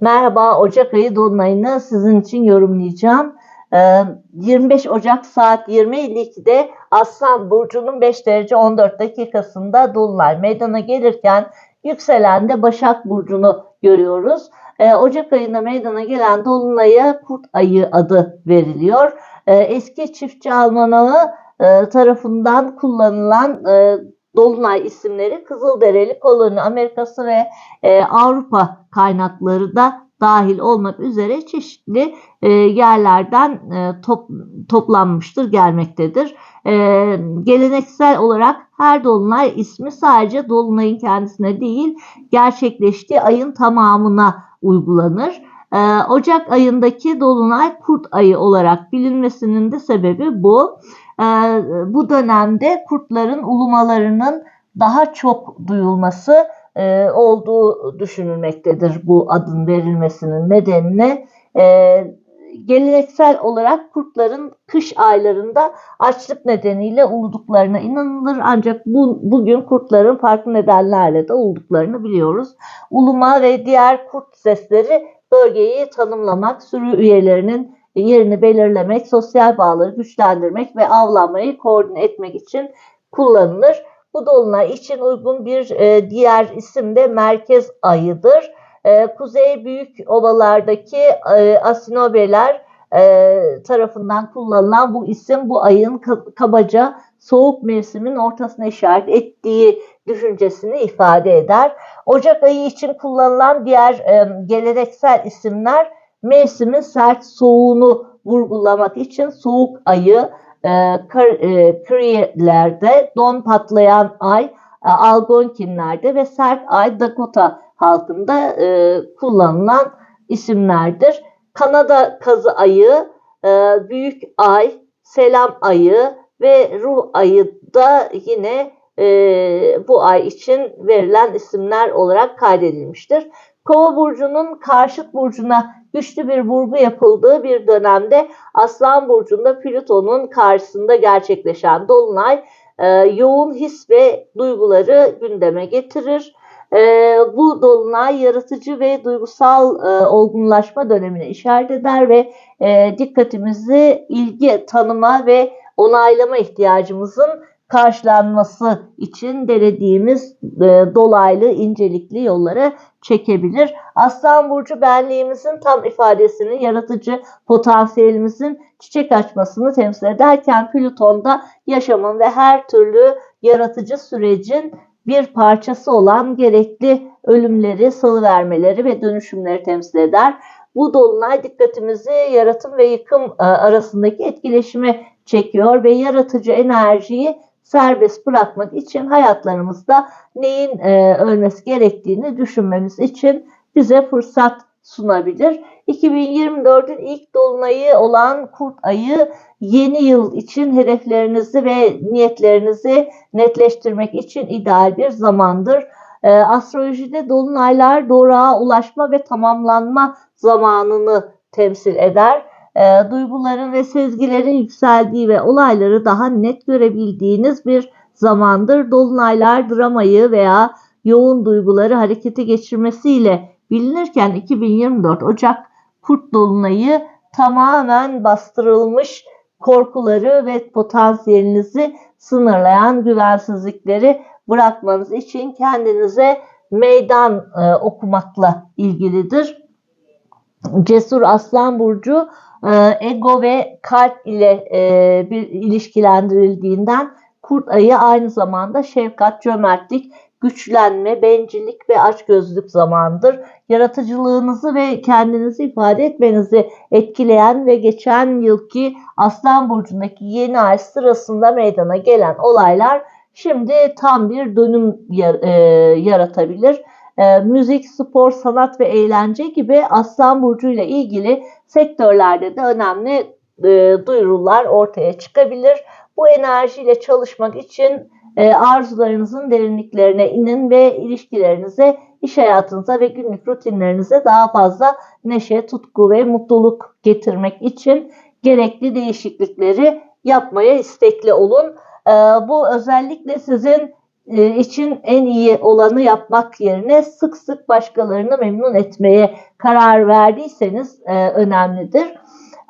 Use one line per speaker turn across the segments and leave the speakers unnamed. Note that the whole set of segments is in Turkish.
Merhaba, Ocak ayı dolunayını sizin için yorumlayacağım. Ee, 25 Ocak saat 20.52'de Aslan Burcu'nun 5 derece 14 dakikasında dolunay meydana gelirken yükselende Başak Burcu'nu görüyoruz. Ee, Ocak ayında meydana gelen dolunaya Kurt ayı adı veriliyor. Ee, eski çiftçi Almanağı e, tarafından kullanılan e, Dolunay isimleri Kızılderili koloni Amerikası ve e, Avrupa kaynakları da dahil olmak üzere çeşitli e, yerlerden e, top, toplanmıştır, gelmektedir. E, geleneksel olarak her dolunay ismi sadece dolunayın kendisine değil, gerçekleştiği ayın tamamına uygulanır. E, Ocak ayındaki dolunay kurt ayı olarak bilinmesinin de sebebi bu. E, bu dönemde kurtların ulumalarının daha çok duyulması e, olduğu düşünülmektedir bu adın verilmesinin nedenine. E, geleneksel olarak kurtların kış aylarında açlık nedeniyle uluduklarına inanılır ancak bu, bugün kurtların farklı nedenlerle de ulduklarını biliyoruz. Uluma ve diğer kurt sesleri bölgeyi tanımlamak, sürü üyelerinin yerini belirlemek, sosyal bağları güçlendirmek ve avlanmayı koordine etmek için kullanılır. Bu dolunay için uygun bir e, diğer isim de merkez ayıdır. E, kuzey büyük ovalardaki e, asinobeler e, tarafından kullanılan bu isim bu ayın kabaca soğuk mevsimin ortasına işaret ettiği düşüncesini ifade eder. Ocak ayı için kullanılan diğer e, geleneksel isimler mevsimin sert soğuğunu vurgulamak için soğuk ayı, e, Kriyelerde, don patlayan ay, e, Algonkinlerde ve sert ay Dakota halkında e, kullanılan isimlerdir. Kanada kazı ayı, e, büyük ay, selam ayı ve ruh ayı da yine e, bu ay için verilen isimler olarak kaydedilmiştir. Kova burcunun karşıt burcuna güçlü bir vurgu yapıldığı bir dönemde Aslan burcunda Plüton'un karşısında gerçekleşen dolunay e, yoğun his ve duyguları gündeme getirir. E, bu dolunay yaratıcı ve duygusal e, olgunlaşma dönemine işaret eder ve e, dikkatimizi ilgi, tanıma ve onaylama ihtiyacımızın karşılanması için denediğimiz e, dolaylı, incelikli yollara çekebilir. Aslan Burcu benliğimizin tam ifadesini, yaratıcı potansiyelimizin çiçek açmasını temsil ederken Plüton'da yaşamın ve her türlü yaratıcı sürecin bir parçası olan gerekli ölümleri, salıvermeleri ve dönüşümleri temsil eder. Bu dolunay dikkatimizi yaratım ve yıkım e, arasındaki etkileşime çekiyor ve yaratıcı enerjiyi serbest bırakmak için hayatlarımızda neyin e, ölmesi gerektiğini düşünmemiz için bize fırsat sunabilir. 2024'ün ilk dolunayı olan Kurt ayı yeni yıl için hedeflerinizi ve niyetlerinizi netleştirmek için ideal bir zamandır. E, astrolojide dolunaylar doğruğa ulaşma ve tamamlanma zamanını temsil eder e, duyguların ve sezgilerin yükseldiği ve olayları daha net görebildiğiniz bir zamandır. Dolunaylar dramayı veya yoğun duyguları harekete geçirmesiyle bilinirken 2024 Ocak Kurt Dolunayı tamamen bastırılmış korkuları ve potansiyelinizi sınırlayan güvensizlikleri bırakmanız için kendinize meydan e, okumakla ilgilidir. Cesur Aslan Burcu e, ego ve kalp ile e, bir ilişkilendirildiğinden kurt ayı aynı zamanda şefkat, cömertlik, güçlenme, bencillik ve açgözlülük zamandır. Yaratıcılığınızı ve kendinizi ifade etmenizi etkileyen ve geçen yılki Aslan Burcu'ndaki yeni ay sırasında meydana gelen olaylar şimdi tam bir dönüm e, yaratabilir e, müzik, spor, sanat ve eğlence gibi Aslan Burcu ile ilgili sektörlerde de önemli e, duyurular ortaya çıkabilir. Bu enerjiyle çalışmak için arzularınızın derinliklerine inin ve ilişkilerinize, iş hayatınıza ve günlük rutinlerinize daha fazla neşe, tutku ve mutluluk getirmek için gerekli değişiklikleri yapmaya istekli olun. E, bu özellikle sizin e, için en iyi olanı yapmak yerine sık sık başkalarını memnun etmeye karar verdiyseniz e, önemlidir.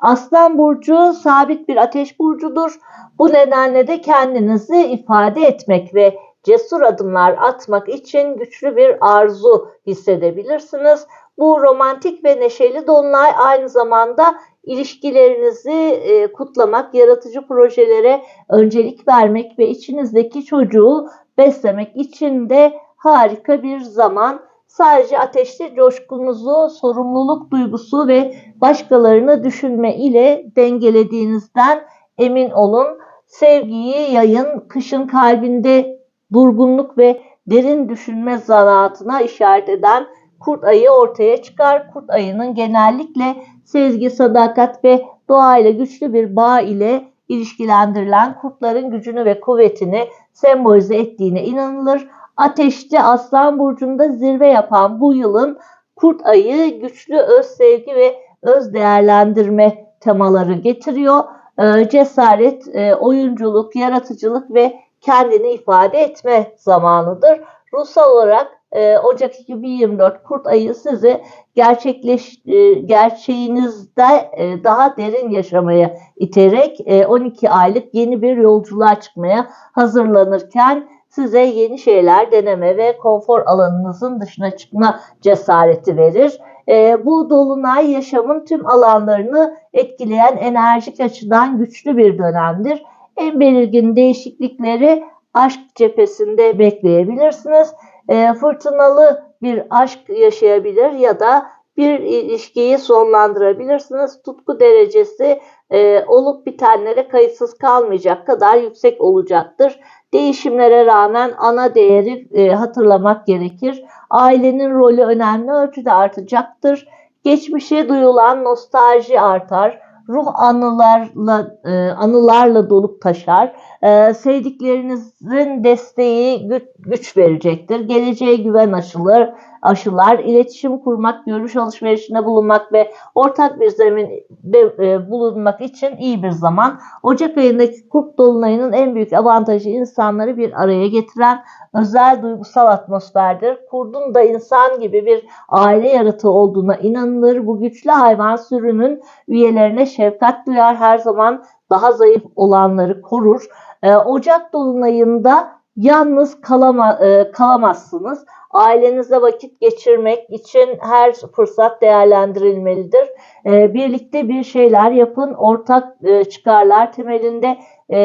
Aslan burcu sabit bir ateş burcudur. Bu nedenle de kendinizi ifade etmek ve cesur adımlar atmak için güçlü bir arzu hissedebilirsiniz. Bu romantik ve neşeli dolunay aynı zamanda ilişkilerinizi e, kutlamak, yaratıcı projelere öncelik vermek ve içinizdeki çocuğu beslemek için de harika bir zaman. Sadece ateşli coşkunuzu, sorumluluk duygusu ve başkalarını düşünme ile dengelediğinizden emin olun. Sevgiyi yayın, kışın kalbinde durgunluk ve derin düşünme zanaatına işaret eden kurt ayı ortaya çıkar. Kurt ayının genellikle sezgi, sadakat ve doğayla güçlü bir bağ ile ilişkilendirilen kurtların gücünü ve kuvvetini sembolize ettiğine inanılır. Ateşli Aslan Burcu'nda zirve yapan bu yılın kurt ayı güçlü öz sevgi ve öz değerlendirme temaları getiriyor. Ee, cesaret, e, oyunculuk, yaratıcılık ve kendini ifade etme zamanıdır. Ruhsal olarak e, Ocak 2024 Kurt ayı sizi gerçekleş e, gerçeğinizde daha derin yaşamaya iterek e, 12 aylık yeni bir yolculuğa çıkmaya hazırlanırken size yeni şeyler deneme ve konfor alanınızın dışına çıkma cesareti verir. E, bu dolunay yaşamın tüm alanlarını etkileyen enerjik açıdan güçlü bir dönemdir. En belirgin değişiklikleri aşk cephesinde bekleyebilirsiniz. E, fırtınalı bir aşk yaşayabilir ya da bir ilişkiyi sonlandırabilirsiniz. Tutku derecesi e, olup bitenlere kayıtsız kalmayacak kadar yüksek olacaktır. Değişimlere rağmen ana değeri e, hatırlamak gerekir. Ailenin rolü önemli ölçüde artacaktır. Geçmişe duyulan nostalji artar. Ruh anılarla e, anılarla dolup taşar. E, sevdiklerinizin desteği güç, güç verecektir. Geleceğe güven aşılır aşılar, iletişim kurmak, görüş alışverişinde bulunmak ve ortak bir zeminde e, bulunmak için iyi bir zaman. Ocak ayındaki kurt dolunayının en büyük avantajı insanları bir araya getiren özel duygusal atmosferdir. Kurdun da insan gibi bir aile yaratığı olduğuna inanılır. Bu güçlü hayvan sürünün üyelerine şefkat duyar, her zaman daha zayıf olanları korur. E, Ocak dolunayında yalnız kalama, e, kalamazsınız. Ailenizle vakit geçirmek için her fırsat değerlendirilmelidir. E, birlikte bir şeyler yapın, ortak e, çıkarlar temelinde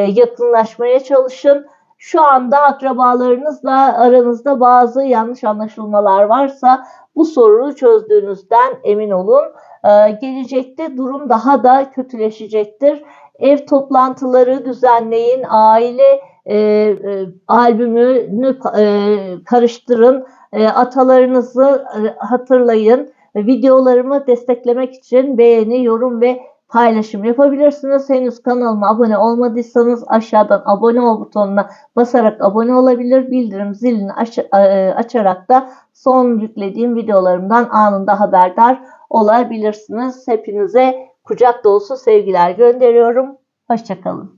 yakınlaşmaya çalışın. Şu anda akrabalarınızla aranızda bazı yanlış anlaşılmalar varsa bu sorunu çözdüğünüzden emin olun. Gelecekte durum daha da kötüleşecektir. Ev toplantıları düzenleyin, aile e, e, albümünü e, karıştırın, e, atalarınızı e, hatırlayın. Videolarımı desteklemek için beğeni, yorum ve paylaşım yapabilirsiniz. Henüz kanalıma abone olmadıysanız aşağıdan abone ol butonuna basarak abone olabilir. Bildirim zilini aç, e, açarak da son yüklediğim videolarımdan anında haberdar olabilirsiniz. Hepinize kucak dolusu sevgiler gönderiyorum. Hoşçakalın.